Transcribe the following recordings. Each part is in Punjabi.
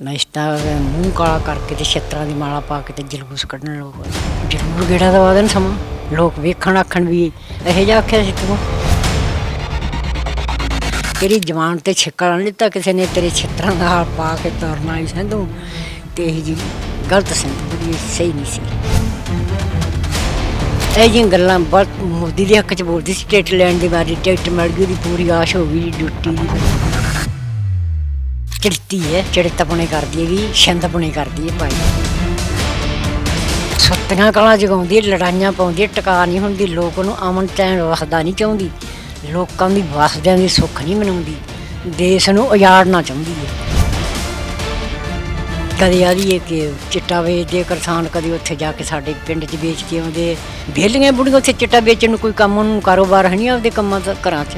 ਨਸ਼ਤਾ ਮੂੰਹ ਕਾਲਾ ਕਰਕੇ ਤੇ ਛਿੱਤਰਾਂ ਦੀ ਮਾਲਾ ਪਾ ਕੇ ਤੇ ਜਲੂਸ ਕੱਢਣ ਲੋਕ ਜ਼ਰੂਰ ਗੇੜਾ ਦਵਾ ਦੇਣ ਸਮਾਂ? ਲੋਕ ਵੇਖਣ ਆਖਣ ਵੀ ਇਹੋ ਜਿਹਾ ਆਖਿਆ ਸੀ ਤੂੰ। ਤੇਰੀ ਜਵਾਨ ਤੇ ਛਿੱਕਾ ਨਹੀਂ ਦਿੱਤਾ ਕਿਸੇ ਨੇ, ਤੇਰੇ ਛਿੱਤਰਾਂ ਦਾ ਹਾਲ ਪਾ ਕੇ ਤੁਰਨਾ ਹੀ ਸੰਧੂ ਤੇ। ਇਹ ਜੀ ਗਲਤ ਸੰਧੂ ਬੜੀ ਸਹੀ ਨਹੀਂ ਸੀ। ਇਹ ਜਿਹੀਆਂ ਗੱਲਾਂ ਬਹੁਤ ਮੋਦੀ ਦੇ ਹੱਕ ਚ ਬੋਲਦੀ ਸੀ ਟਿਕਟ ਲੈਣ ਦੀ ਵਾਰੀ ਟਿਕਟ ਮਿਲ ਗਈ, ਉਹਦੀ ਪੂਰੀ ਆਸ਼ ਹੋ ਗਈ, ਡਿਊਟੀ ਦੀ। ਚਿੜਤੀ ਹੈ ਚਿੜਤਪਣੇ ਕਰਦੀ ਹੈਗੀ ਛਿੰਦਪਣੇ ਕਰਦੀ ਹੈ ਭਾਈ। ਸੱਤੀਆਂ ਕਲਾਂ ਜਗਾਉਂਦੀ ਹੈ, ਲੜਾਈਆਂ ਪਾਉਂਦੀ ਹੈ, ਟਿਕਾ ਨਹੀਂ ਹੁੰਦੀ, ਲੋਕ ਨੂੰ ਅਮਨ ਚੈਨ ਵਸਦਾ ਨਹੀਂ ਚਾਹੁੰਦੀ। ਲੋਕਾਂ ਦੀ ਵਸਦਿਆਂ ਦੀ ਸੁੱਖ ਨਹੀਂ ਮਨਾਉਂਦੀ। ਦੇਸ਼ ਨੂੰ ਉਜਾੜਨਾ ਚਾਹੁੰਦੀ ਹੈ। ਕਦੇ ਆਦੀ ਕਿ ਚਿੱਟਾ ਵੇਚਦੇ ਕਿਸਾਨ ਕਦੇ ਉੱਥੇ ਜਾ ਕੇ ਸਾਡੇ ਪਿੰਡ 'ਚ ਵੇਚ ਕੇ ਆਉਂਦੇ ਵਿਹਲੀਆਂ ਬੁੜੀਆਂ ਉੱਥੇ ਚਿੱਟਾ ਵੇਚਣ ਨੂੰ ਕੋਈ ਕੰਮ, ਉਹਨੂੰ ਕਾਰੋਬਾਰ ਹੈ ਨਹੀਂ ਆਪਦੇ ਕੰਮਾਂ ਦਾ, ਘਰਾਂ 'ਚ।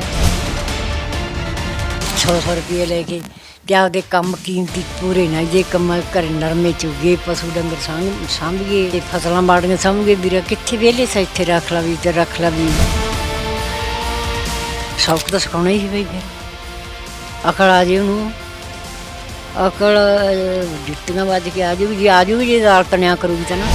100 ਰੁਪਏ ਲੈ ਕੇ ਜਾਂ ਉਹਦੇ ਕੰਮ ਕੀਮਤੀ ਪੂਰੇ ਨਾ ਜੇ ਕੰਮ ਘਰੇ ਨਰਮੇ ਚੁਗੇ ਪਸ਼ੂ ਡੰਗਰ ਸਾਂਭ, ਸਾਂਭੀਏ ਤੇ ਫਸਲਾਂ ਬਾੜੀਆਂ ਸਾਂਭੀਏ ਵੀਰਾ ਕਿੱਥੇ ਵਿਹਲੇ ਸਾ ਇੱਥੇ ਰੱਖ ਲਾ ਵੀ ਤੇ ਰੱਖ ਲਾ ਵੀ। ਸੌਖ ਤਾਂ ਸਿਖਾਉਣਾ ਹੀ ਬਈ ਫਿਰ। ਅਕਲ ਆ ਜੇ ਉਹਨੂੰ। ਅਕਲ, ਜੁੱਤੀਆਂ ਵੱਜ ਕੇ ਆ ਜੂਗੀ, ਜੇ ਆ ਜੂਗੀ, ਜੇ ਦਾਲ ਤਣਿਆ ਕਰੂਗੀ ਤਾਂ ਨਾ।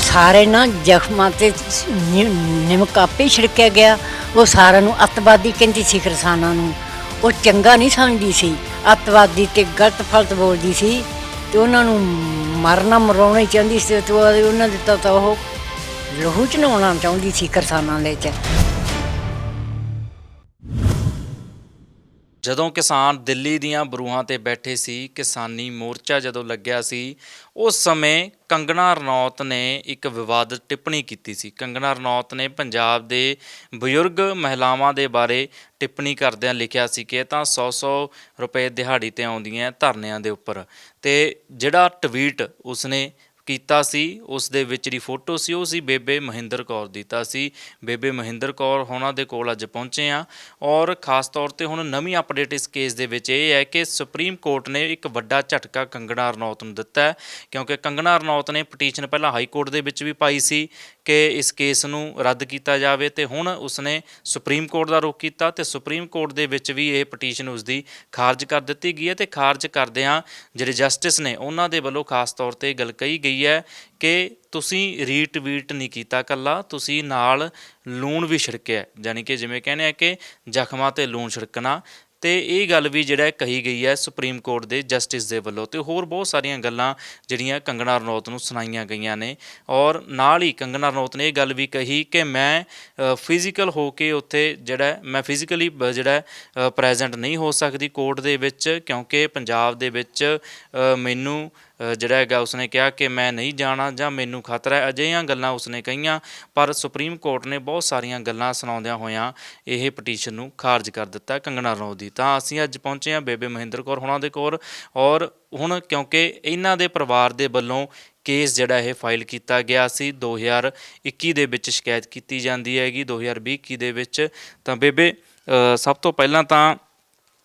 ਸਾਰੇ ਨਾ ਜ਼ਖਮਾਂ ਤੇ ਨਿ- ਨਿਮਕ ਆਪੇ ਛਿੜਕਿਆ ਗਿਆ। ਉਹ ਸਾਰਿਆਂ ਨੂੰ ਅੱਤਵਾਦੀ ਕਹਿੰਦੀ ਸੀ ਕਿਸਾਨਾਂ ਨੂੰ। ਉਹ ਚੰਗਾ ਨਹੀਂ ਸਮਝਦੀ ਸੀ। ਅੱਤਵਾਦੀ ਤੇ ਗਲਤ ਫਲਤ ਬੋਲਦੀ ਸੀ ਤੇ ਉਹਨਾਂ ਨੂੰ ਮਰਨਾ ਮਰਾਉਣਾ ਹੀ ਚਾਹੁੰਦੀ ਸੀ ਤੇ ਉਹ- ਉਹਨਾਂ ਦੇ ਤਾਂ ਤਾਂ ਉਹ ਲਹੂ ਚ ਨਹਾਉਣਾ ਚਾਹੁੰਦੀ ਸੀ ਕਿਸਾਨਾਂ ਦੇ ਚ ਜਦੋਂ ਕਿਸਾਨ ਦਿੱਲੀ ਦੀਆਂ ਬਰੂਹਾਂ ਤੇ ਬੈਠੇ ਸੀ, ਕਿਸਾਨੀ ਮੋਰਚਾ ਜਦੋਂ ਲੱਗਿਆ ਸੀ, ਉਸ ਸਮੇਂ ਕੰਗਣਾ ਰਣੌਤ ਨੇ ਇੱਕ ਵਿਵਾਦਤ ਟਿੱਪਣੀ ਕੀਤੀ ਸੀ। ਕੰਗਣਾ ਰਣੌਤ ਨੇ ਪੰਜਾਬ ਦੇ ਬਜ਼ੁਰਗ ਮਹਿਲਾਵਾਂ ਦੇ ਬਾਰੇ ਟਿੱਪਣੀ ਕਰਦਿਆਂ ਲਿਖਿਆ ਸੀ ਕਿ ਤਾਂ 100-100 ਰੁਪਏ ਦਿਹਾੜੀ ਤੇ ਆਉਂਦੀਆਂ ਧਰਨਿਆਂ ਦੇ ਉੱਪਰ। ਤੇ ਜਿਹੜਾ ਟਵੀਟ ਉਸਨੇ ਕੀਤਾ ਸੀ, ਉਸ ਦੇ ਵਿੱਚ ਦੀ ਫੋਟੋ ਸੀ, ਉਹ ਸੀ ਬੇਬੇ ਮਹਿੰਦਰ ਕੌਰ ਦੀ। ਤਾਂ ਅਸੀਂ ਬੇਬੇ ਮਹਿੰਦਰ ਕੌਰ ਉਹਨਾਂ ਦੇ ਕੋਲ ਅੱਜ ਪਹੁੰਚੇ ਆ ਔਰ ਖਾਸ ਤੌਰ ਤੇ ਹੁਣ ਨਵੀਂ ਅਪਡੇਟ ਇਸ ਕੇਸ ਦੇ ਵਿੱਚ ਇਹ ਹੈ ਕਿ ਸੁਪਰੀਮ ਕੋਰਟ ਨੇ ਇੱਕ ਵੱਡਾ ਝਟਕਾ ਕੰਗਣਾ ਰਣੌਤ ਨੂੰ ਦਿੱਤਾ ਹੈ, ਕਿਉਂਕਿ ਕੰਗਣਾ ਰਣੌਤ ਨੇ ਪਟੀਸ਼ਨ ਪਹਿਲਾਂ ਹਾਈ ਕੋਰਟ ਦੇ ਵਿੱਚ ਵੀ ਪਾਈ ਸੀ ਕਿ ਇਸ ਕੇਸ ਨੂੰ ਰੱਦ ਕੀਤਾ ਜਾਵੇ ਤੇ ਹੁਣ ਉਸਨੇ ਸੁਪਰੀਮ ਕੋਰਟ ਦਾ ਰੁਖ ਕੀਤਾ ਤੇ ਸੁਪਰੀਮ ਕੋਰਟ ਦੇ ਵਿੱਚ ਵੀ ਇਹ ਪਟੀਸ਼ਨ ਉਸਦੀ ਖਾਰਜ ਕਰ ਦਿੱਤੀ ਗਈ ਹੈ ਤੇ ਖਾਰਜ ਕਰਦਿਆਂ ਜਿਹੜੇ ਜਸਟਿਸ ਨੇ ਉਹਨਾਂ ਦੇ ਵੱਲੋਂ ਖਾਸ ਤੌਰ ਤੇ ਗੱਲ ਕਹੀ ਗਈ ਹੈ ਕਿ ਤੁਸੀਂ ਰੀਟਵੀਟ ਨਹੀਂ ਕੀਤਾ ਕੱਲਾ, ਤੁਸੀਂ ਨਾਲ ਲੂਣ ਵੀ ਛਿੜਕਿਆ ਯਾਨੀ ਕਿ ਜਿਵੇਂ ਕਹਿੰਦੇ ਆ ਕਿ ਜ਼ਖਮਾਂ ਤੇ ਲੂਣ ਛਿੜਕਣਾ। ਤੇ ਇਹ ਗੱਲ ਵੀ ਜਿਹੜਾ ਕਹੀ ਗਈ ਹੈ ਸੁਪਰੀਮ ਕੋਰਟ ਦੇ ਜਸਟਿਸ ਦੇ ਵੱਲੋਂ। ਤੇ ਹੋਰ ਬਹੁਤ ਸਾਰੀਆਂ ਗੱਲਾਂ ਜਿਹੜੀਆਂ ਕੰਗਣਾ ਰਣੌਤ ਨੂੰ ਸੁਣਾਈਆਂ ਗਈਆਂ ਨੇ। ਔਰ ਨਾਲ ਹੀ ਕੰਗਣਾ ਰਣੌਤ ਨੇ ਇਹ ਗੱਲ ਵੀ ਕਹੀ ਕਿ ਮੈਂ ਫਿਜ਼ੀਕਲ ਹੋ ਕੇ ਉੱਥੇ ਜਿਹੜਾ ਮੈਂ ਫਿਜ਼ੀਕਲੀ ਜਿਹੜਾ ਪ੍ਰੈਜ਼ੈਂਟ ਨਹੀਂ ਹੋ ਸਕਦੀ ਕੋਰਟ ਦੇ ਵਿੱਚ। ਕਿਉਂਕਿ ਪੰਜਾਬ ਦੇ ਵਿੱਚ ਮੈਨੂੰ ਜਿਹੜਾ ਹੈਗਾ ਉਸਨੇ ਕਿਹਾ ਕਿ ਮੈਂ ਨਹੀਂ ਜਾਣਾ ਜਾਂ ਮੈਨੂੰ ਖਤਰਾ ਹੈ। ਅਜਿਹੀਆਂ ਗੱਲਾਂ ਉਸਨੇ ਕਹੀਆਂ, ਪਰ ਸੁਪਰੀਮ ਕੋਰਟ ਨੇ ਬਹੁਤ ਸਾਰੀਆਂ ਗੱਲਾਂ ਸੁਣਾਉਂਦਿਆਂ ਹੋਇਆਂ ਇਹ ਪਟੀਸ਼ਨ ਨੂੰ ਖਾਰਜ ਕਰ ਦਿੱਤਾ ਕੰਗਣਾ ਰਣੌਤ ਦੀ। ਤਾਂ ਅਸੀਂ ਅੱਜ ਪਹੁੰਚੇ ਹਾਂ ਬੇਬੇ ਮਹਿੰਦਰ ਕੌਰ ਹੁਣਾਂ ਦੇ ਕੋਲ ਔਰ ਹੁਣ ਕਿਉਂਕਿ ਇਹਨਾਂ ਦੇ ਪਰਿਵਾਰ ਦੇ ਵੱਲੋਂ ਕੇਸ ਜਿਹੜਾ ਇਹ ਫਾਈਲ ਕੀਤਾ ਗਿਆ ਸੀ 2021 ਦੇ ਵਿੱਚ ਸ਼ਿਕਾਇਤ ਕੀਤੀ ਜਾਂਦੀ ਹੈਗੀ 2020 ਦੇ ਵਿੱਚ। ਤਾਂ ਬੇਬੇ ਸਭ ਤੋਂ ਪਹਿਲਾਂ ਤਾਂ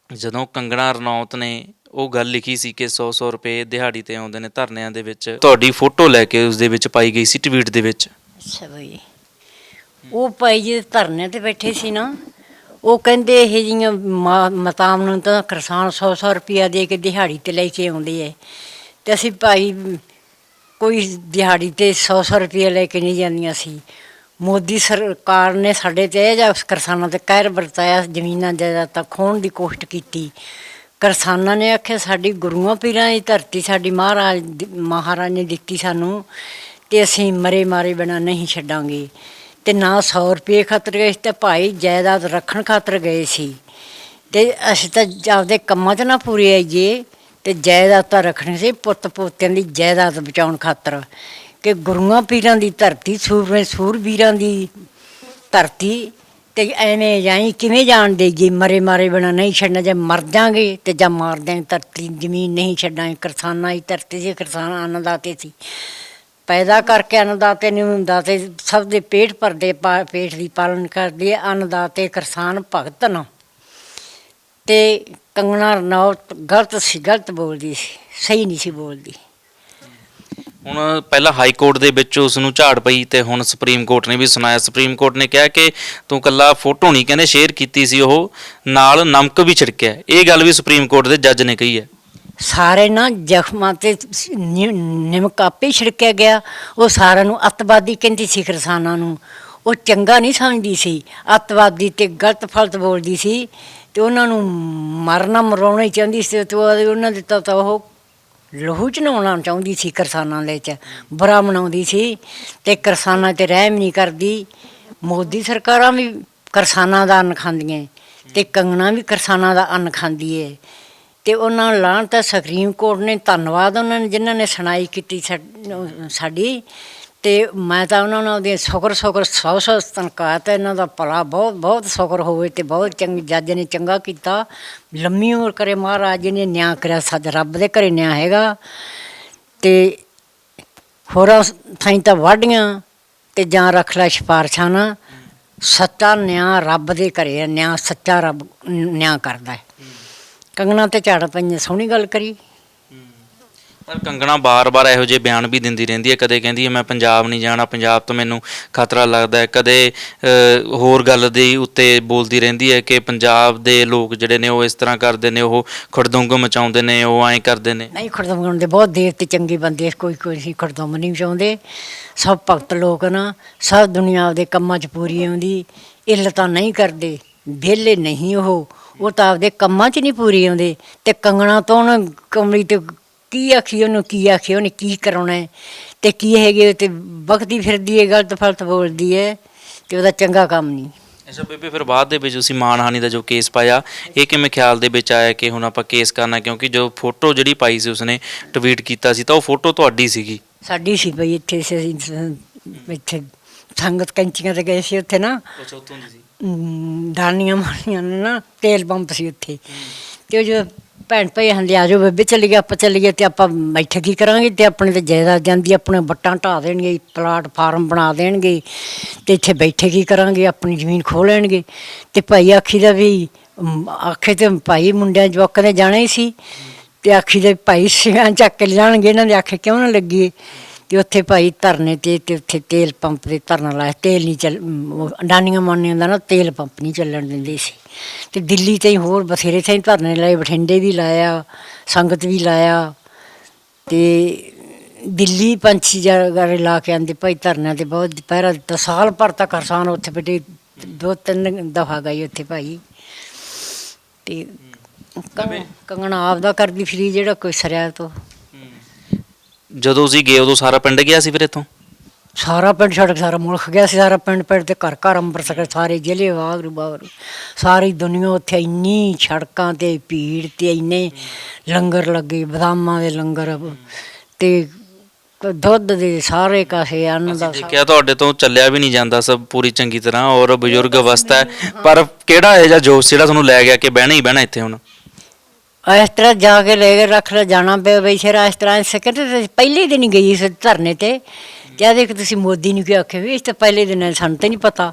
ਜਦੋਂ ਕੰਗਣਾ ਰਣੌਤ ਨੇ ਉਹ ਗੱਲ ਲਿਖੀ ਸੀ ਕਿ 100-100 ਰੁਪਏ ਦਿਹਾੜੀ ਤੇ ਆਉਂਦੇ ਨੇ ਧਰਨਿਆਂ ਦੇ ਵਿੱਚ। ਤੁਹਾਡੀ ਫੋਟੋ ਲੈ ਕੇ ਉਸ ਦੇ ਵਿੱਚ ਪਾਈ ਗਈ ਸੀ ਟਵੀਟ ਦੇ ਵਿੱਚ। ਅੱਛਾ ਬਈ। ਉਹ ਭਾਈ ਜੀ ਧਰਨੇ ਤੇ ਬੈਠੇ ਸੀ ਨਾ, ਉਹ ਕਹਿੰਦੇ ਇਹ ਜੀਆਂ ਮਤਾਮ ਨੂੰ ਤਾਂ ਕਿਸਾਨ 100-100 ਰੁਪਿਆ ਦੇ ਕੇ ਦਿਹਾੜੀ ਤੇ ਲੈ ਕੇ ਆਉਂਦੇ ਐ। ਤੇ ਅਸੀਂ ਭਾਈ, ਕੋਈ ਦਿਹਾੜੀ ਤੇ 100-100 ਰੁਪਿਆ ਲੈ ਕੇ ਨਹੀਂ ਜਾਂਦੀਆਂ ਸੀ। ਮੋਦੀ ਸਰਕਾਰ ਨੇ ਸਾਡੇ ਤੇ ਇਹ ਜਿਹਾ ਕਿਸਾਨਾਂ ਤੇ ਕਹਿਰ ਵਰਤਾਇਆ, ਜ਼ਮੀਨਾਂ ਜਾਇਦਾਦਾਂ ਖੋਣ ਦੀ ਕੋਸ਼ਿਸ਼ ਕੀਤੀ। ਕਿਸਾਨਾਂ ਨੇ ਆਖਿਆ, ਸਾਡੀ ਗੁਰੂਆਂ ਪੀਰਾਂ ਦੀ ਧਰਤੀ ਸਾਡੀ ਮਹਾਰਾਜ ਦੀ- ਮਹਾਰਾਜ ਨੇ ਦਿੱਤੀ ਸਾਨੂੰ ਤੇ ਅਸੀਂ ਮਰੇ ਮਾਰੇ ਬਿਨਾ ਨਹੀਂ ਛੱਡਾਂਗੇ। ਤੇ ਨਾ 100 ਰੁਪਏ ਖਾਤਰ ਗਏ ਸੀ ਤੇ ਭਾਈ ਜਾਇਦਾਦ ਰੱਖਣ ਖਾਤਰ ਗਏ ਸੀ। ਤੇ ਅਸੀਂ ਤਾਂ ਆਪਦੇ ਕੰਮਾਂ 'ਚ ਨਾ ਪੂਰੇ ਆਈਏ ਤੇ ਜਾਇਦਾਦ ਤਾਂ ਰੱਖਣੀ ਸੀ, ਪੁੱਤ ਪੋਤਿਆਂ ਦੀ ਜਾਇਦਾਦ ਬਚਾਉਣ ਖਾਤਰ। ਕਿ ਗੁਰੂਆਂ ਪੀਰਾਂ ਦੀ ਧਰਤੀ, ਸੂਰਮੇ ਸੂਰਬੀਰਾਂ ਦੀ ਧਰਤੀ ਤੇ ਐਵੇਂ ਜਾਈ ਕਿਵੇਂ ਜਾਣ ਦੇਗੀ ਮਰੇ ਮਾਰੇ ਬਿਨਾ ਨਹੀਂ ਛੱਡਣਾ ਜੇ ਮਰ ਜਾਾਂਗੇ ਤੇ ਜਾਂ ਮਾਰ ਦਿਆਂਗੇ ਧਰਤੀ ਜ਼ਮੀਨ ਨਹੀਂ ਛੱਡਾਂਗੇ। ਕਿਸਾਨਾਂ ਦੀ ਧਰਤੀ ਸੀ ਕਿਸਾਨ ਅੰਨਦਾਤੇ ਸੀ। ਪੈਦਾ ਕਰਕੇ ਅੰਨਦਾਤੇ ਨਹੀਂ ਹੁੰਦਾ ਤੇ ਸਭ ਦੇ ਪੇਟ ਭਰਦੇ ਪਾ- ਪੇਟ ਦੀ ਪਾਲਣ ਕਰਦੇ ਆ, ਅੰਨਦਾਤੇ ਕਿਸਾਨ ਭਗਤ ਨਾ। ਤੇ ਕੰਗਣਾ ਰਣੌਤ ਗਲਤ ਸੀ ਗਲਤ ਬੋਲਦੀ ਸੀ ਸਹੀ ਨਹੀਂ ਸੀ ਬੋਲਦੀ। ਹੁਣ ਪਹਿਲਾਂ ਹਾਈ ਕੋਰਟ ਦੇ ਵਿੱਚ ਉਸ ਨੂੰ ਝਾੜ ਪਈ ਤੇ ਹੁਣ ਸੁਪਰੀਮ ਕੋਰਟ ਨੇ ਵੀ ਸੁਣਾਇਆ। ਸੁਪਰੀਮ ਕੋਰਟ ਨੇ ਕਿਹਾ ਕਿ ਤੂੰ ਕੱਲਾ ਫੋਟੋ ਨਹੀਂ, ਕਹਿੰਦੇ ਸ਼ੇਅਰ ਕੀਤੀ ਸੀ ਉਹ, ਨਾਲ ਨਮਕ ਵੀ ਛਿੜਕਿਆ। ਇਹ ਗੱਲ ਵੀ ਸੁਪਰੀਮ ਕੋਰਟ ਦੇ ਜੱਜ ਨੇ ਕਹੀ ਹੈ। ਸਾਰੇ ਨਾ ਜ਼ਖਮਾਂ ਤੇ ਨਿ- ਨਿਮਕ ਆਪੇ ਛਿੜਕਿਆ ਗਿਆ। ਉਹ ਸਾਰਿਆਂ ਨੂੰ ਅੱਤਵਾਦੀ ਕਹਿੰਦੀ ਸੀ ਕਿਸਾਨਾਂ ਨੂੰ। ਉਹ ਚੰਗਾ ਨਹੀਂ ਸਮਝਦੀ ਸੀ। ਅੱਤਵਾਦੀ ਤੇ ਗਲਤ ਫਲਤ ਬੋਲਦੀ ਸੀ ਤੇ ਉਹਨਾਂ ਨੂੰ ਮਰਨਾ, ਮਰਾਉਣਾ ਹੀ ਚਾਹੁੰਦੀ ਸੀ ਤੇ ਉਹ- ਉਹਨਾਂ ਦੇ ਤਾਂ ਤਾਂ ਉਹ ਲਹੂ ਚਨਾਉਣਾ ਚਾਹੁੰਦੀ ਸੀ ਕਿਸਾਨਾਂ ਦੇ ਚ, ਬੁਰਾ ਮਨਾਉਂਦੀ ਸੀ ਤੇ ਕਿਸਾਨਾਂ ਤੇ ਰਹਿਮ ਨਹੀਂ ਕਰਦੀ। ਮੋਦੀ ਸਰਕਾਰਾਂ ਵੀ ਕਿਸਾਨਾਂ ਦਾ ਅੰਨ ਖਾਂਦੀਆਂ ਤੇ ਕੰਗਣਾ ਵੀ ਕਿਸਾਨਾਂ ਦਾ ਅੰਨ ਖਾਂਦੀ ਏ। ਤੇ ਉਹਨਾਂ ਨੂੰ ਲਾਹਣ ਤਾਂ ਸੁਪਰੀਮ ਕੋਰਟ ਨੇ ਧੰਨਵਾਦ ਉਹਨਾਂ ਨੇ, ਜਿਨ੍ਹਾਂ ਨੇ ਸੁਣਾਈ ਕੀਤੀ ਸਾ- ਸਾਡੀ। ਤੇ ਮੈਂ ਤਾਂ ਉਹਨਾਂ ਨੂੰ ਉਹਦੇ ਸ਼ੁਕਰ ਸ਼ੁਕਰ, ਸੌ ਸੌ ਤਨਖਾਹ ਤੇ ਇਹਨਾਂ ਦਾ ਭਲਾ ਬਹੁਤ ਬਹੁਤ ਸ਼ੁਕਰ ਹੋਵੇ ਤੇ ਬਹੁਤ ਚੰਗੀ, ਜੱਜ ਨੇ ਚੰਗਾ ਕੀਤਾ। ਲੰਮੀ ਉਮਰ ਕਰੇ ਮਹਾਰਾਜ ਜੀ ਨੇ, ਨਿਆਂ ਕਰਿਆ ਸੱਚ, ਰੱਬ ਦੇ ਘਰੇ ਨਿਆਂ ਹੈਗਾ। ਤੇ ਹੋਰਾਂ ਥਾਈਂ ਤਾਂ ਵਾਢੀਆਂ ਤੇ ਜਾਂ ਰੱਖ ਲੈ ਸਿਫਾਰਸ਼ਾਂ ਨਾ। ਸੱਚਾ ਨਿਆਂ ਰੱਬ ਦੇ ਘਰੇ ਨਿਆਂ ਸੱਚਾ ਰੱਬ ਨਿਆਂ ਕਰਦਾ ਕੰਗਣਾ ਤੇ ਝਾੜ ਪਈਆਂ, ਸੋਹਣੀ ਗੱਲ ਕਰੀ। ਪਰ ਕੰਗਣਾ ਬਾਰ-ਬਾਰ ਇਹੋ ਜਿਹੇ ਬਿਆਨ ਵੀ ਦਿੰਦੀ ਰਹਿੰਦੀ ਹੈ। ਕਦੇ ਕਹਿੰਦੀ ਹੈ ਮੈਂ ਪੰਜਾਬ ਨਹੀਂ ਜਾਣਾ। ਪੰਜਾਬ ਤੋਂ ਮੈਨੂੰ ਖਤਰਾ ਲੱਗਦਾ ਹੈ। ਕਦੇ ਅ, ਹੋਰ ਗੱਲ ਦੇ ਉੱਤੇ ਬੋਲਦੀ ਰਹਿੰਦੀ ਹੈ ਕਿ ਪੰਜਾਬ ਦੇ ਲੋਕ ਜਿਹੜੇ ਨੇ ਉਹ ਇਸ ਤਰ੍ਹਾਂ ਕਰਦੇ ਨੇ ਉਹ ਖੜਦੁੰਗ ਮਚਾਉਂਦੇ ਨੇ ਉਹ ਐਂ ਕਰਦੇ ਨੇ। ਨਹੀਂ ਖੜਦਮ ਦੇ ਬਹੁਤ ਦੇਰ ਤੇ ਚੰਗੇ ਬੰਦੇ ਕੋਈ ਕੋਈ ਸੀ ਖੜਦਮ ਨਹੀਂ ਚਾਹੁੰਦੇ ਸਭ ਭਗਤ ਲੋਕ ਨਾ ਸਭ ਦੁਨੀਆ ਆਪਦੇ ਕੰਮਾਂ 'ਚ ਪੂਰੀ ਆਉਂਦੀ। ਇੱਲਤਾਂ ਨਹੀਂ ਕਰਦੇ ਵਿਹਲੇ ਨਹੀਂ ਉਹ। ਉਹ ਤਾਂ ਆਪਦੇ ਕੰਮਾਂ 'ਚ ਨਹੀਂ ਪੂਰੀ ਆਉਂਦੇ। ਤੇ ਕੰਗਣਾ ਤੋਂ ਕਮਲੀ ਤੇ ਕੀ ਆਖੀ ਉਹਨੂੰ ਕੀ ਆਖੀ ਉਹਨੇ ਕੀ ਕਰਾਉਣਾ ਹੈ? ਤੇ ਕੀ ਹੈਗੇ ਤੇ ਬਖਦੀ ਫਿਰਦੀ ਹੈ ਗਲਤ ਫਲਤ ਬੋਲਦੀ ਹੈ ਤੇ ਉਹਦਾ ਚੰਗਾ ਕੰਮ ਨਹੀਂ। ਅੱਛਾ ਬੇਬੇ ਫਿਰ ਬਾਅਦ ਦੇ ਵਿੱਚ ਤੁਸੀਂ ਮਾਨਹਾਨੀ ਦਾ ਜੋ ਕੇਸ ਪਾਇਆ ਇਹ ਕਿਵੇਂ ਖਿਆਲ ਦੇ ਵਿੱਚ ਆਇਆ ਕਿ ਹੁਣ ਆਪਾਂ ਕੇਸ ਕਰਨਾ? ਕਿਉਂਕਿ ਜੋ ਫੋਟੋ ਜਿਹੜੀ ਪਾਈ ਸੀ ਉਸਨੇ ਟਵੀਟ ਕੀਤਾ ਸੀ ਤਾਂ ਉਹ ਫੋਟੋ ਤੁਹਾਡੀ ਸੀਗੀ। ਸਾਡੀ ਸੀ ਪਈ ਇੱਥੇ ਸੀ ਇੱਥੇ ਸੰਗਤ ਕੈਂਚੀਆਂ ਤੇ ਗਏ ਸੀ ਉੱਥੇ ਨਾ। ਅੱਛਾ ਉੱਥੋਂ ਦੀ ਸੀ। ਦਾਨੀਆਂ ਮਾਰੀਆਂ ਨੇ ਨਾ ਤੇਲ ਪੰਪ ਸੀ ਉੱਥੇ। ਤੇ ਉਹ ਜੋ ਭੈਣ ਭਾਈ ਹੰਦੇ ਆ ਜਾਓ ਬੇਬੇ ਚੱਲੀਏ ਆਪਾਂ ਚੱਲੀਏ ਤੇ ਆਪਾਂ ਇੱਥੇ ਕੀ ਕਰਾਂਗੇ ਤੇ ਆਪਣੇ ਤੇ ਜਾਇਦਾਦ ਜਾਂਦੀ ਆਪਣੇ ਵੱਟਾਂ ਢਾ ਦੇਣਗੇ ਪਲਾਟ ਫਾਰਮ ਬਣਾ ਦੇਣਗੇ ਤੇ ਇੱਥੇ ਬੈਠੇ ਕੀ ਕਰਾਂਗੇ ਆਪਣੀ ਜ਼ਮੀਨ ਖੋਹ ਲੈਣਗੇ। ਤੇ ਭਾਈ ਆਖੀ ਦਾ ਵੀ ਅਮ, ਆਖੇ ਤੇ ਭਾਈ ਮੁੰਡਿਆਂ ਜਵਾਕਾਂ ਦੇ ਜਾਣਾ ਹੀ ਸੀ। ਤੇ ਆਖੀ ਦੇ ਭਾਈ ਸਿਆਂ ਚੱਕ ਕੇ ਲਿਜਾਣਗੇ ਇਹਨਾਂ ਦੇ ਆਖੇ ਕਿਉਂ ਨਾ ਲੱਗੀ ਤੇ ਉੱਥੇ ਭਾਈ ਧਰਨੇ ਤੇ ਤੇ ਉੱਥੇ ਤੇਲ ਪੰਪ ਤੇ ਧਰਨਾ ਲਾਇਆ। ਤੇਲ ਨਹੀਂ ਚੱਲ ਅਮ, ਉਹ ਡਾਨੀਆਂ ਮਾਨੀਆਂ ਦਾ ਨਾ ਤੇਲ ਪੰਪ ਨਹੀਂ ਚੱਲਣ ਦਿੰਦੇ ਸੀ। ਤੇ ਦਿੱਲੀ ਤੇ ਹੋਰ ਬਥੇਰੇ ਥਾਂ ਧਰਨੇ ਲਾਏ ਬਠਿੰਡੇ ਵੀ ਲਾਇਆ ਸੰਗਤ ਵੀ ਲਾਇਆ। ਤੇ ਦਿੱਲੀ ਪੰਛੀ ਜਗਾਰੇ ਲਾ ਕੇ ਆਂਦੇ ਭਾਈ ਧਰਨਿਆਂ ਤੇ ਬਹੁਤ ਪਹਿਰਾ ਦਿੱਤਾ ਸਾਲ ਭਰ ਤੱਕ ਕਿਸਾਨ ਉੱਥੇ ਬੈਠੇ ਦੋ ਤਿੰਨ ਦਫਾ ਗਈ ਉੱਥੇ ਭਾਈ। ਤੇ ਕੰਗ- ਕੰਗਣਾ ਆਪਦਾ ਕਰਦੀ ਫਰੀ ਜਿਹੜਾ ਕੋਈ ਸਰਿਆ ਤੋਂ। ਜਦੋਂ ਤੁਸੀਂ ਗਏ ਉਦੋਂ ਸਾਰਾ ਪਿੰਡ ਗਿਆ ਸੀ ਫਿਰ ਇੱਥੋਂ? ਸਾਰਾ ਪਿੰਡ ਛੱਡ ਕੇ ਸਾਰਾ ਮੁਲਕ ਗਿਆ ਸੀ ਸਾਰਾ ਪਿੰਡ ਪਿੰਡ ਤੇ ਘਰ ਘਰ ਅੰਮ੍ਰਿਤਸਰ ਸਾਰੇ ਜ਼ਿਲ੍ਹੇ ਵਾਗਰੂ ਬਾਗਰੂ ਸਾਰੀ ਦੁਨੀਆ ਉੱਥੇ ਇੰਨੀ ਸੜਕਾਂ ਤੇ ਭੀੜ ਤੇ ਇੰਨੇ ਲੰਗਰ ਲੱਗੇ ਬਦਾਮਾਂ ਦੇ ਲੰਗਰ ਤੇ ਦੁੱਧ ਦੇ ਸਾਰੇ ਕਾਸੇ ਅੰਨ ਦਾ ਦੇਖਿਆ ਤੁਹਾਡੇ ਤੋਂ ਚੱਲਿਆ ਵੀ ਨਹੀਂ ਜਾਂਦਾ ਸਭ ਪੂਰੀ ਚੰਗੀ ਤਰ੍ਹਾਂ ਔਰ ਬਜ਼ੁਰਗ ਅਵਸਥਾ ਹੈ। ਪਰ ਕਿਹੜਾ ਇਹ ਜਿਹਾ ਜੋਸ਼ ਜਿਹੜਾ ਤੁਹਾਨੂੰ ਲੈ ਗਿਆ ਕਿ ਬਹਿਣਾ ਹੀ ਬਹਿਣਾ ਇੱਥੇ ਹੁਣ? ਇਸ ਤਰ੍ਹਾਂ ਜਾ ਕੇ ਲੈ ਕੇ ਰੱਖ ਲੈ, ਜਾਣਾ ਪਿਆ ਬਈ ਸ਼ੇਰ, ਇਸ ਤਰ੍ਹਾਂ ਸਕਿੰਟ ਪਹਿਲੇ ਦਿਨ ਹੀ ਗਈ ਸੀ ਧਰਨੇ ਤੇ। ਜਦ ਇੱਕ ਤੁਸੀਂ ਮੋਦੀ ਨੂੰ ਕੀ ਆਖਿਆ ਵੀ, ਇਸ ਤਾਂ ਪਹਿਲੇ ਦਿਨ ਸਾਨੂੰ ਤਾਂ ਨਹੀਂ ਪਤਾ।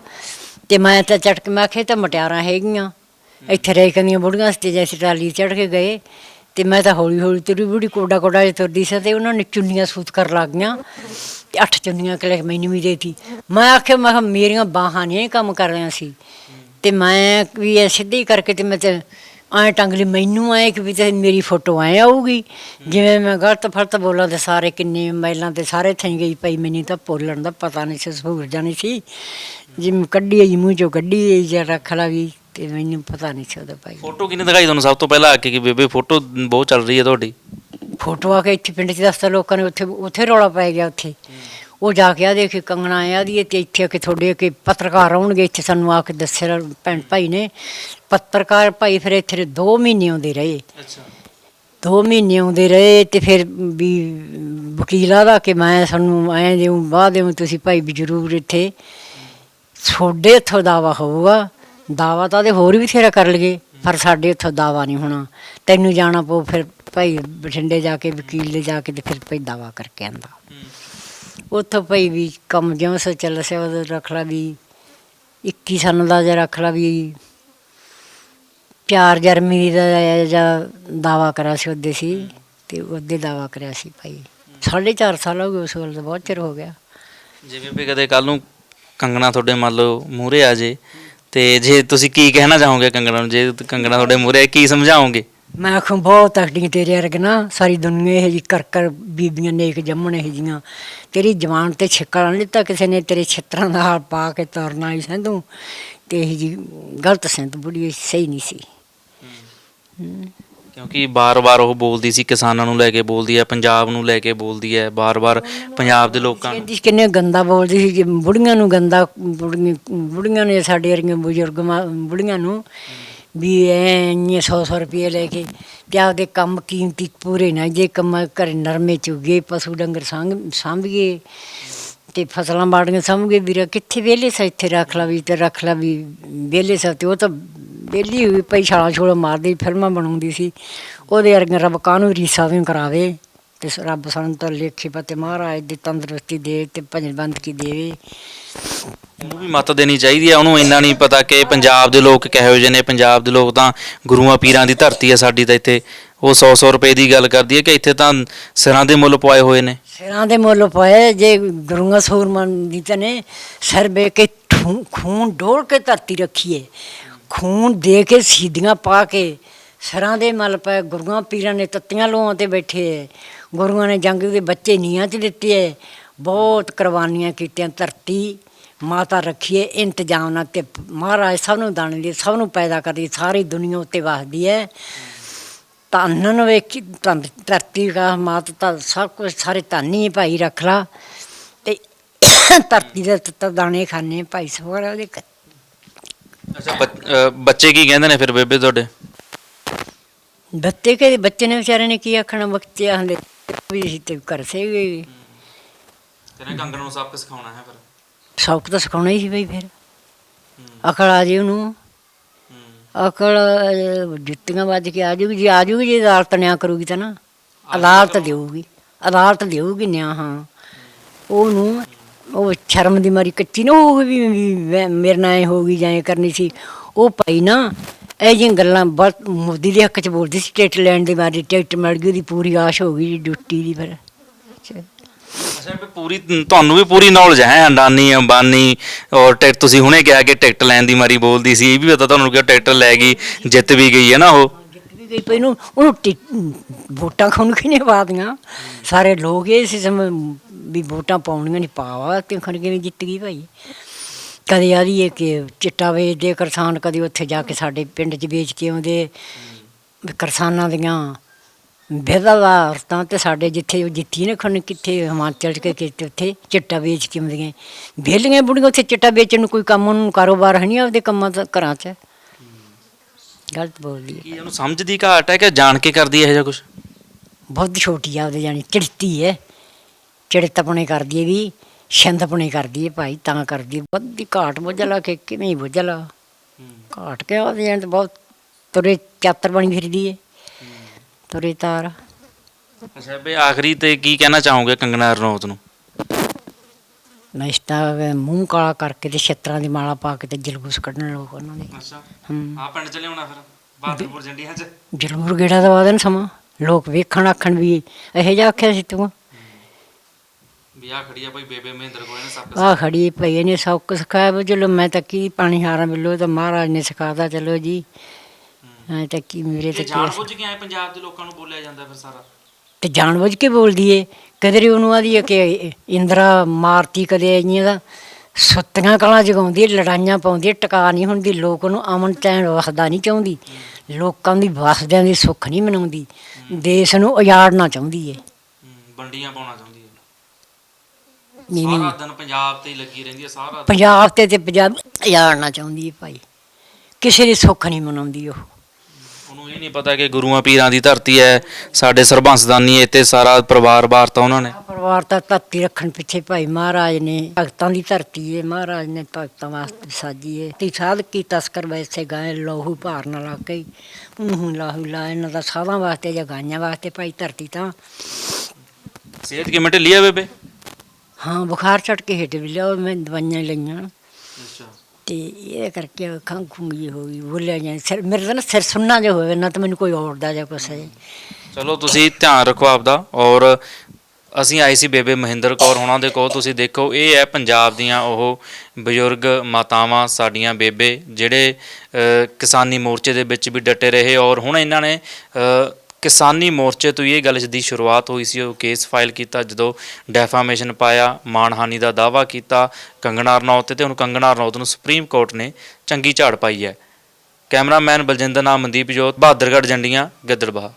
ਤੇ ਮੈਂ ਤਾਂ ਚਟਕ ਮੈਂ ਆਖਿਆ ਇਹ ਤਾਂ ਮਟਿਆਰਾਂ ਹੈਗੀਆਂ। ਇੱਥੇ ਰਹਿ ਕੰਦੀਆਂ ਬੁੜੀਆਂ ਸੀ ਤੇ ਟਰਾਲੀ ਚੜ ਕੇ ਗਏ, ਤੇ ਮੈਂ ਤਾਂ ਹੌਲੀ ਹੌਲੀ ਤੁਰੀ ਬੁੜੀ ਕੋਡਾ ਕੋਡਾ ਜਿਹਾ ਤੁਰਦੀ ਸੀ ਤੇ ਉਹਨਾਂ ਨੇ ਚੁੰਨੀਆਂ ਸੂਤ ਕਰ ਲੱਗ ਗਈਆਂ। ਤੇ ਅੱਠ ਚੁੰਨੀਆਂ ਕਿਲੇ ਮੈਨੂੰ ਵੀ ਦੇਤੀ ਮੈਂ ਆਖਿਆ, ਮੈਂ ਕਿਹਾ ਮੇਰੀਆਂ ਬਾਹਾਂ ਨਹੀਂ ਕੰਮ ਕਰ ਰਹੀਆਂ ਸੀ। ਤੇ ਮੈਂ ਵੀ ਇਹ ਸਿੱਧੀ ਕਰਕੇ ਤੇ ਮੈਂ ਤੇ ਐਂ ਟੰਗ ਲਈ ਮੈਨੂੰ ਆਏ ਕਿ ਵੀ ਤੇ ਮੇਰੀ ਫੋਟੋ ਐ ਆਊਗੀ। ਜਿਵੇਂ ਮੈਂ ਗਲਤ ਫਲਤ ਬੋਲਾਂ ਤੇ ਸਾਰੇ ਕਿੰਨੇ ਮਹਿਲਾਂ ਤੇ ਸਾਰੇ ਥਈ ਗਈ ਪਈ ਮੈਨੂੰ ਤਾਂ ਬੋਲਣ ਦਾ ਪਤਾ ਨਹੀਂ ਸੀ ਸਹੂਰ ਜਾਣੀ ਸੀ। ਜਿਵੇਂ ਕੱਢੀ ਆਈ ਮੂੰਹ ਚੋਂ ਕੱਢੀ ਆਈ ਜਾਂ ਰੱਖ ਲਾ ਵੀ ਤੇ ਮੈਨੂੰ ਪਤਾ ਨਹੀਂ ਸੀ ਉਹਦਾ ਭਾਈ। ਫੋਟੋ ਕਿਹਨੇ ਦਿਖਾਈ ਤੁਹਾਨੂੰ ਸਭ ਤੋਂ ਪਹਿਲਾਂ ਆ ਕੇ ਕਿ ਬੇਬੇ ਫੋਟੋ ਬਹੁਤ ਚੱਲ ਰਹੀ ਹੈ ਤੁਹਾਡੀ? ਫੋਟੋ ਆ ਕੇ ਇੱਥੇ ਪਿੰਡ 'ਚ ਦੱਸਤਾ ਲੋਕਾਂ ਨੇ ਉੱਥੇ ਉੱਥੇ ਰੌਲਾ ਪੈ ਗਿਆ ਉੱਥੇ। ਉਹ ਜਾ ਕੇ ਆ ਦੇਖੇ ਕੰਗਣਾ ਆ ਦੀ ਤੇ ਇੱਥੇ ਆ ਕੇ ਤੁਹਾਡੇ ਕਿ ਪੱਤਰਕਾਰ ਆਉਣਗੇ ਇੱਥੇ ਸਾਨੂੰ ਆ ਕੇ ਦੱਸਿਆ ਭੈਣ ਭਾਈ ਨੇ। ਪੱਤਰਕਾਰ ਭਾਈ ਫਿਰ ਇੱਥੇ 2 ਮਹੀਨੇ ਆਉਂਦੇ ਰਹੇ। ਅੱਛਾ। ਦੋ ਮਹੀਨੇ ਆਉਂਦੇ ਰਹੇ ਤੇ ਫਿਰ ਵੀ ਵਕੀਲਾਂ ਦਾ ਕਿ ਮੈਂ ਸਾਨੂੰ ਐਂ ਦੇਉ ਬਾਅਦ ਦੇਉ ਤੁਸੀਂ ਭਾਈ ਵੀ ਜ਼ਰੂਰ ਇੱਥੇ। ਤੁਹਾਡੇ ਇੱਥੋਂ ਦਾਵਾ ਹੋਊਗਾ। ਦਾਵਾ ਤਾਂ ਦੇ ਹੋਰ ਵੀ ਥੇਰਾ ਕਰ ਲਈਏ ਪਰ ਸਾਡੇ ਇੱਥੋਂ ਦਾਵਾ ਨਹੀਂ ਹੋਣਾ। ਤੈਨੂੰ ਜਾਣਾ ਪਊ ਫਿਰ ਭਾਈ ਬਠਿੰਡੇ ਜਾ ਕੇ ਵਕੀਲ ਦੇ ਜਾ ਕੇ ਤੇ ਫਿਰ ਭਾਈ ਦਾਵਾ ਕਰਕੇ ਆਂਦਾ। ਉੱਥੋਂ ਭਾਈ ਵੀ ਕੰਮ ਜਿਵੇਂ ਸੋ ਚੱਲ ਸਿਆ ਉਹ ਰੱਖ ਲਾ ਵੀ 21 ਸਨ ਦਾ ਜਿਹਾ ਰੱਖ ਲਾ ਵੀ ਪਿਆਰ ਜਰਮਨੀ ਦਾ ਜਾਂ ਦਾਵਾ ਕਰਿਆ ਸੀ ਉਹਦੇ ਸੀ ਤੇ ਉਹਦੇ ਦਾਵਾ ਕਰਿਆ ਸੀ ਭਾਈ। ਸਾਢੇ ਚਾਰ ਸਾਲ ਹੋ ਗਏ ਉਸ ਗੱਲ ਬਹੁਤ ਚਿਰ ਹੋ ਗਿਆ। ਜਿਵੇਂ ਵੀ ਕਦੇ ਕੱਲ ਨੂੰ ਕੰਗਣਾ ਤੁਹਾਡੇ ਮੰਨ ਲਓ ਮੂਹਰੇ ਆ ਜੇ ਤੇ ਜੇ ਤੁਸੀਂ ਕੀ ਕਹਿਣਾ ਚਾਹੋਗੇ ਕੰਗਣਾ ਨੂੰ? ਜੇ ਕੰਗਣਾ ਤੁਹਾਡੇ ਮੂਹਰੇ ਕੀ ਸਮਝਾਓਗੇ? ਮੈਂ ਆਖਾਂ ਬਹੁਤ ਤਕੜੀ ਤੇਰੇ ਵਰਗੇ ਨਾ ਸਾਰੀ ਦੁਨੀਆ ਇਹ ਜੀ ਕਰ ਕਰ ਬੀਬੀਆਂ ਨੇਕ ਜੰਮਣ ਇਹ ਜੀਆਂ ਤੇਰੀ ਜਵਾਨ ਤੇ ਛਿੱਕਾ ਨਹੀਂ ਦਿੱਤਾ ਕਿਸੇ ਨੇ ਤੇਰੇ ਛਿੱਤਰਾਂ ਦਾ ਹਾਲ ਪਾ ਕੇ ਤੁਰਨਾ ਹੀ ਸੰਧੂ। ਤੇ ਇਹ ਜੀ ਗਲਤ ਸੰਤ ਬੁੜੀ ਸਹੀ ਨਹੀਂ ਸੀ। ਕਿਉਂਕਿ ਬਾਰ-ਬਾਰ ਉਹ ਬੋਲਦੀ ਸੀ ਕਿਸਾਨਾਂ ਨੂੰ ਲੈ ਕੇ ਬੋਲਦੀ ਹੈ ਪੰਜਾਬ ਨੂੰ ਲੈ ਕੇ ਬੋਲਦੀ ਹੈ ਬਾਰ-ਬਾਰ ਪੰਜਾਬ ਦੇ ਲੋਕਾਂ ਨੂੰ। ਕਿੰਨੇ ਗੰਦਾ ਬੋਲਦੀ ਸੀ ਜੇ ਬੁੜੀਆਂ ਨੂੰ ਗੰਦਾ ਬੁੜੀਆਂ ਨੇ ਸਾਡੇ ਵਰਗੀਆਂ ਬਜ਼ੁਰਗ ਬੁੜੀਆਂ ਨੂੰ। ਵੀ ਐ ਸੌ ਸੌ ਰੁਪਏ ਲੈ ਕੇ ਤੇ ਆਪਦੇ ਕੰਮ ਕੀਮਤੀ ਪੂਰੇ ਨਾ ਜੇ ਕੰਮ ਘਰ ਨਰਮੇ ਚੁਗੇ, ਪਸ਼ੂ ਡੰਗਰ ਸੰਗ, ਸਾਂਭੀਏ ਤੇ ਫਸਲਾਂ ਬਾੜੀਆਂ ਸਾਂਭੀਏ ਵੀਰ ਕਿੱਥੇ ਵਿਹਲੇ ਸਾ, ਇੱਥੇ ਰੱਖ ਲਾ ਵੀ ਤੇ ਰੱਖ ਲਾ ਵੀ ਵਿਹਲੇ ਸਾ ਤੇ ਉਹ ਤਾਂ ਵਿਹਲੀ ਹੋਈ ਪਈ ਛਾਲਾ ਛੋਲਾ ਮਾਰਦੀ, ਫਿਲਮਾਂ ਬਣਾਉਂਦੀ ਸੀ, ਉਹਦੇ ਵਰਗੀਆਂ ਰੱਬ ਕਾਹਨੂੰ ਰੀਸਾਂ ਵੀ ਕਰਾਵੇ। ਤੇ ਰੱਬ ਸਾਨੂੰ ਤਾਂ ਲੇਖੇ ਪਤੇ ਮਹਾਰਾਜ ਦੀ ਤੰਦਰੁਸਤੀ ਦੇ ਤੇ ਭਜਨ ਬੰਦਗੀ ਦੇਵੇ। ਉਹਨੂੰ ਵੀ ਮੱਤ ਦੇਣੀ ਚਾਹੀਦੀ ਹੈ ਉਹਨੂੰ ਇੰਨਾ ਨਹੀਂ ਪਤਾ ਕਿ ਪੰਜਾਬ ਦੇ ਲੋਕ ਕਿਹੋ ਜਿਹੇ ਨੇ ਪੰਜਾਬ ਦੇ ਲੋਕ ਤਾਂ ਗੁਰੂਆਂ ਪੀਰਾਂ ਦੀ ਧਰਤੀ ਹੈ ਸਾਡੀ ਤਾਂ ਇੱਥੇ। ਉਹ 100-100 ਰੁਪਏ ਦੀ ਗੱਲ ਕਰਦੀ ਹੈ ਕਿ ਇੱਥੇ ਤਾਂ ਸਿਰਾਂ ਦੇ ਮੁੱਲ ਪਵਾਏ ਹੋਏ ਨੇ। ਸਿਰਾਂ ਦੇ ਮੁੱਲ ਪਏ ਜੇ ਗੁਰੂਆਂ ਸੂਰਮਨ ਦੀ ਤਨੇ ਸਰ ਬੇ ਕੇ ਖੂਨ ਡੋਲ ਕੇ ਧਰਤੀ ਰੱਖੀਏ। ਖੂਨ ਦੇ ਕੇ ਸ਼ਹੀਦੀਆਂ ਪਾ ਕੇ ਸਿਰਾਂ ਦੇ ਮਲ ਪਏ ਗੁਰੂਆਂ ਪੀਰਾਂ ਨੇ ਤੱਤੀਆਂ ਲੋਹਾਂ ਤੇ ਬੈਠੇ ਗੁਰੂਆਂ ਨੇ ਜੰਗ ਦੇ ਬੱਚੇ ਨੀਆਂ 'ਚ ਦਿੱਤੇ ਹੈ ਬਹੁਤ ਕੁਰਬਾਨੀਆਂ ਕੀਤੀਆਂ ਧਰਤੀ ਮਾਤਾ ਰੱਖੀਏ ਇੰਤਜ਼ਾਮ ਨਾਲ ਤੇ ਮਹਾਰਾਜ ਸਭ ਨੂੰ ਦਾਣੇ ਦੇ ਸਭ ਨੂੰ ਪੈਦਾ ਕਰਦੀ ਸਾਰੀ ਦੁਨੀਆ ਉੱਤੇ ਵਸਦੀ ਹੈ ਧੰਨ ਨੂੰ ਵੇਖੀ ਧੰਨ ਧਰਤੀ ਦਾ ਮਾਤ ਤਾਂ ਸਭ ਕੁਝ ਸਾਰੇ ਧੰਨ ਭਾਈ ਰੱਖ ਲਾ। ਤੇ ਧਰਤੀ ਦੇ ਤੱਤ ਦਾਣੇ ਖਾਣੇ ਭਾਈ ਸੋਹਰਾ ਦੇ ਘਰ। ਅੱਛਾ ਬੱਚ- ਅਹ ਬੱਚੇ ਕੀ ਕਹਿੰਦੇ ਨੇ ਫਿਰ ਬੇਬੇ ਤੁਹਾਡੇ? ਬੱਤੇ ਕੇ ਬੱਚੇ ਨੇ ਵਿਚਾਰੇ ਨੇ ਕੀ ਆਖਣਾ ਬੱਚੇ ਆਂਦੇ ਵੀ ਅਸੀਂ ਤੇ ਕਰ ਸੇ ਗਏ ਕਹਿੰਦੇ ਕੰਗਣ ਨੂੰ ਸਭ ਕੁਝ ਸਿਖਾਉਣਾ ਹੈ ਫਿਰ? ਸੌਕ ਤਾਂ ਸਿਖਾਉਣਾ ਹੀ ਸੀ ਬਈ ਫਿਰ। ਅਕਲ ਆ ਜੀ ਉਹਨੂੰ। ਅਕਲ ਅਹ, ਜੁੱਤੀਆਂ ਵੱਜ ਕੇ ਆ ਜੂਗੀ। ਜੀ ਆ ਜੂਗੀ ਜੀ ਅਦਾਲਤ ਨਿਆਂ ਕਰੂਗੀ ਤਾਂ ਨਾ। ਅਦਾਲਤ ਦੇਊਗੀ। ਅਦਾਲਤ ਦੇਊਗੀ ਨਿਆਂ ਹਾਂ। ਉਹਨੂੰ ਉਹ ਸ਼ਰਮ ਦੀ ਮਾਰੀ ਕੱਚੀ ਨਾ ਉਹ ਵੀ ਵੀ ਮੈਂ- ਮੇਰੇ ਨਾਲ ਐ ਹੋ ਗਈ ਜਾਂ ਐਂ ਕਰਨੀ ਸੀ। ਉਹ ਭਾਈ ਨਾ ਇਹ ਜਿਹੀਆਂ ਗੱਲਾਂ ਬਹੁਤ ਮੋਦੀ ਦੇ ਹੱਕ ਚ ਬੋਲਦੀ ਸੀ ਟਿਕਟ ਲੈਣ ਦੇ ਬਾਰੇ ਟਿਕਟ ਮਿਲ ਗਈ ਉਹਦੀ ਪੂਰੀ ਆਸ਼ ਹੋ ਗਈ ਡਿਊਟੀ ਦੀ ਫਿਰ। ਅੱਛਾ। ਵੀ ਪੂਰੀ ਤੁਹਾਨੂੰ ਵੀ ਪੂਰੀ ਨੌਲੇਜ ਹੈ ਅੰਡਾਨੀ ਅੰਬਾਨੀ ਔਰ ਟਿਕਟ ਤੁਸੀਂ ਹੁਣੇ ਕਿਹਾ ਕਿ ਟਿਕਟ ਲੈਣ ਦੀ ਮਾਰੀ ਬੋਲਦੀ ਸੀ ਇਹ ਵੀ ਪਤਾ ਤੁਹਾਨੂੰ ਕਿ ਟਿਕਟ ਲੈ ਗਈ ਜਿੱਤ ਵੀ ਗਈ ਹੈ ਨਾ ਉਹ? ਜਿੱਤ ਵੀ ਗਈ ਪਈ ਨੂੰ ਉਹਨੂੰ ਟੀ- ਵੋਟਾਂ ਖਾਣ ਕਿਨੇ ਪਾਦੀਆਂ ਸਾਰੇ ਲੋਕ ਇਹ ਸੀ ਸਮ ਵੀ ਵੋਟਾਂ ਪਾਉਣੀਆਂ ਨਹੀਂ ਪਾਵਾ ਤੇ ਖਣ ਕਿਵੇਂ ਜਿੱਤ ਗਈ ਭਾਈ? ਕਦੇ ਆਦੀ ਹੈ ਕਿ ਚਿੱਟਾ ਵੇਚਦੇ ਕਿਸਾਨ ਕਦੇ ਉੱਥੇ ਜਾ ਕੇ ਸਾਡੇ ਪਿੰਡ 'ਚ ਵੇਚ ਕੇ ਆਉਂਦੇ ਕਿਸਾਨਾਂ ਦੀਆਂ ਵਿਧਵਾ ਔਰਤਾਂ ਤੇ ਸਾਡੇ ਜਿੱਥੇ ਉਹ ਜਿੱਤੀ ਨੇ ਖਣ ਕਿੱਥੇ ਹਿਮਾਚਲ 'ਚ ਕਿ ਕਿਤੇ ਉੱਥੇ ਚਿੱਟਾ ਵੇਚ ਕੇ ਆਉਂਦੀਆਂ। ਵਿਹਲੀਆਂ ਬੁੜੀਆਂ ਉੱਥੇ ਚਿੱਟਾ ਵੇਚਣ ਨੂੰ ਕੋਈ ਕੰਮ ਉਹਨੂੰ ਕਾਰੋਬਾਰ ਹੈ ਨਹੀਂ ਆਪਦੇ ਕੰਮਾਂ ਦਾ ਘਰਾਂ 'ਚ। ਗਲਤ ਬੋਲਦੀ ਹੈ। ਕੀ ਉਹਨੂੰ ਸਮਝ ਦੀ ਘਾਟ ਹੈ ਕਿ ਜਾਣ ਕੇ ਕਰਦੀ ਹੈ ਇਹ ਜਿਹਾ ਕੁਝ ਬਹੁਤ ਛੋਟੀ ਆ ਉਹਦੇ ਜਾਨੀ ਚਿੜਤੀ ਹੈ। ਚਿੜਤਪਣੇ ਕਰਦੀ ਹੈ ਵੀ ਛੰਦਪਣੇ ਕਰਦੀ ਹੈ ਭਾਈ ਤਾਂ ਕਰਦੀ ਬੱਦੀ ਘਾਟ ਬੁਝਲਾ ਕਿ ਕਿਵੇਂ ਬੁਝਲਾ। ਘਾਟ ਕੇ ਉਹਦੇ ਤਾਂ ਬਹੁਤ ਤੁਰੇ ਚਾਤਰ ਬਣੀ ਫਿਰਦੀ ਹੈ ਤੁਰੇ ਤਾਰ। ਅੱਛਾ ਬਈ ਆਖਰੀ ਤੇ ਕੀ ਕਹਿਣਾ ਚਾਹੋਗੇ ਕੰਗਨਾ ਰਣੌਤ ਨੂੰ? ਨਸ਼ਤਾ ਮੂੰਹ ਕਾਲਾ ਕਰਕੇ ਤੇ ਛਿੱਤਰਾਂ ਦੀ ਮਾਲਾ ਪਾ ਕੇ ਤੇ ਜਲੂਸ ਕੱਢਣ ਲੋਕ ਉਹਨਾਂ ਦੇ ਅੱਛਾ। ਹੂੰ। ਆ ਪਿੰਡ ਚਲੇ ਹੋਣਾ ਫਿਰ? ਬਹਾਦਰਪੁਰ ਜੰਡੀਆਂ ਚ? ਜ਼ਰੂਰ ਗੇੜਾ ਦਵਾ ਦੇਣ ਸਮਾਂ। ਲੋਕ ਵੇਖਣ ਆਖਣ ਵੀ ਇਹੋ ਜਿਹਾ ਆਖਿਆ ਸੀ ਤੂੰ। ਵੀ ਆ ਖੜੀ ਆ ਭਾਈ ਬੇਬੇ ਮਹਿੰਦਰ ਕੋਲ ਨੇ ਸਭ ਆ ਖੜੀ ਪਈ ਨੇ ਸਭ ਕੁਝ ਸਿਖਾਇਆ ਵਾ ਚਲੋ ਮੈਂ ਤਾਂ ਕੀ ਪਾਣੀ ਹਾਰਾਂ ਮਿਲੋ ਤਾਂ ਮਹਾਰਾਜ ਨੇ ਸਿਖਾਤਾ ਚਲੋ ਜੀ। ਐ ਤਾਂ ਕੀ ਮੇਰੇ ਤੇ ਇਹ ਕੀ ਜਾਣ ਅਸਰ- ਬੁੱਝ ਕੇ ਆਏ ਪੰਜਾਬ ਦੇ ਲੋਕਾਂ ਨੂੰ ਬੋਲਿਆ ਜਾਂਦਾ ਫਿਰ ਸਾਰਾ? ਤੇ ਜਾਣਬੁੱਝ ਕੇ ਬੋਲਦੀ ਏ ਕਦੇ ਉਹਨੂੰ ਆਦੀ ਕਿ ਇੰਦਰਾ ਮਾਰਤੀ ਕਦੇ ਇੰਨੀਆਂ ਦਾ ਸੁੱਤੀਆਂ ਕਲਾਂ ਜਗਾਉਂਦੀ ਏ, ਲੜਾਈਆਂ ਪਾਉਂਦੀ ਏ, ਟਿਕਾ ਨਹੀਂ ਹੁੰਦੀ ਲੋਕ ਨੂੰ ਅਮਨ ਚੈਨ ਵਸਦਾ ਨਹੀਂ ਚਾਹੁੰਦੀ ਲੋਕਾਂ ਦੀ ਵਸਦਿਆਂ ਦੀ ਸੁੱਖ ਨਹੀਂ ਮਨਾਉਂਦੀ ਦੇਸ਼ ਨੂੰ ਉਜਾੜਨਾ ਚਾਹੁੰਦੀ ਏ। ਬੰਡੀਆਂ ਪਾਉਣਾ ਚਾਹੁੰਦੀ। ਹੈ ਨਹੀਂ ਨਹੀਂ। ਸਾਰਾ ਦਿਨ ਪੰਜਾਬ ਤੇ ਹੀ ਲੱਗੀ ਰਹਿੰਦੀ ਹੈ ਸਾਰਾ ਦਿਨ। ਪੰਜਾਬ ਤੇ ਤੇ ਪੰਜਾਬ ਉਜਾੜਨਾ ਚਾਹੁੰਦੀ ਏ ਭਾਈ। ਕਿਸੇ ਦੀ ਸੁੱਖ ਨਹੀਂ ਮਨਾਉਂਦੀ ਉਹ। ਉਹਨੂੰ ਇਹ ਨਹੀਂ ਪਤਾ ਕਿ ਗੁਰੂਆਂ ਪੀਰਾਂ ਦੀ ਧਰਤੀ ਹੈ ਸਾਡੇ ਸਰਬੰਸਦਾਨੀ ਇੱਥੇ ਸਾਰਾ ਪਰਿਵਾਰ ਬਾਰਤਾ ਉਹਨਾਂ ਨੇ। ਪਰਿਵਾਰ ਤਾਂ ਧਰਤੀ ਰੱਖਣ ਪਿੱਛੇ ਭਾਈ ਮਹਾਰਾਜ ਨੇ ਭਗਤਾਂ ਦੀ ਧਰਤੀ ਏ ਮਹਾਰਾਜ ਨੇ ਭਗਤਾਂ ਵਾਸਤੇ ਸਾਜੀ ਏ। ਤੇ ਸਾਧ ਕੀ ਤਸਕਰ ਵੈਸੇ ਗਾਏ ਲੋਹੂ ਭਾਰ ਨਾ ਲਾ ਕੇ ਉਹਨੂੰ ਲਾਹੂ ਲਾ ਇਹਨਾਂ ਦਾ ਸਾਧਾਂ ਵਾਸਤੇ ਜਾਂ ਗਾਈਆਂ ਵਾਸਤੇ ਭਾਈ ਧਰਤੀ ਤਾਂ। ਸਿਹਤ ਕਿਵੇਂ ਢਿੱਲੀ ਆ ਬੇਬੇ? ਹਾਂ ਬੁਖਾਰ ਚੜ ਕੇ ਹੇਠ ਵੀ ਲਿਆ ਮੈਂ ਦਵਾਈਆਂ ਲਈਆਂ। ਅੱਛਾ। ਤੇ ਇਹ ਕਰਕੇ ਖੁੰਘ ਜਿਹੀ ਹੋ ਗਈ ਬੋਲਿਆ ਜਾਂ ਸਿਰ ਮੇਰੇ ਤਾਂ ਨਾ ਸਿਰ ਸੁੰਨਾ ਜਿਹਾ ਹੋਵੇ ਨਾ ਤਾਂ ਮੈਨੂੰ ਕੋਈ ਔੜਦਾ ਜਾਂ ਕੁਛ ਹੈ। ਚਲੋ ਤੁਸੀਂ ਧਿਆਨ ਰੱਖੋ ਆਪਦਾ ਔਰ ਅਸੀਂ ਆਏ ਸੀ ਬੇਬੇ ਮਹਿੰਦਰ ਕੌਰ ਹੋਣਾ ਦੇ ਕੋਲ ਤੁਸੀਂ ਦੇਖੋ ਇਹ ਹੈ ਪੰਜਾਬ ਦੀਆਂ ਉਹ ਬਜ਼ੁਰਗ ਮਾਤਾਵਾਂ ਸਾਡੀਆਂ ਬੇਬੇ ਜਿਹੜੇ ਅ, ਕਿਸਾਨੀ ਮੋਰਚੇ ਦੇ ਵਿੱਚ ਵੀ ਡਟੇ ਰਹੇ ਔਰ ਹੁਣ ਇਹਨਾਂ ਨੇ ਅ, ਕਿਸਾਨੀ ਮੋਰਚੇ ਤੋਂ ਹੀ ਇਹ ਗੱਲ ਦੀ ਸ਼ੁਰੂਆਤ ਹੋਈ ਸੀ, ਉਹ ਕੇਸ ਫਾਈਲ ਕੀਤਾ, ਜਦੋਂ ਡੈਫਾਮੇਸ਼ਨ ਪਾਇਆ ਮਾਨਹਾਨੀ ਦਾ ਦਾਵਾ ਕੀਤਾ, ਕੰਗਣਾ ਰਣੌਤ ਤੇ ਤੇ ਹੁਣ ਕੰਗਣਾ ਰਣੌਤ ਨੂੰ ਸੁਪਰੀਮ ਕੋਰਟ ਨੇ ਚੰਗੀ ਝਾੜ ਪਾਈ ਹੈ। ਕੈਮਰਾਮੈਨ ਬਲਜਿੰਦਰ, ਨਾਮ ਮਨਦੀਪ ਜੋਤ, ਬਹਾਦਰਗੜ੍ਹ ਜੰਡੀਆਂ, ਗਿੱਦੜਬਾਹਾ।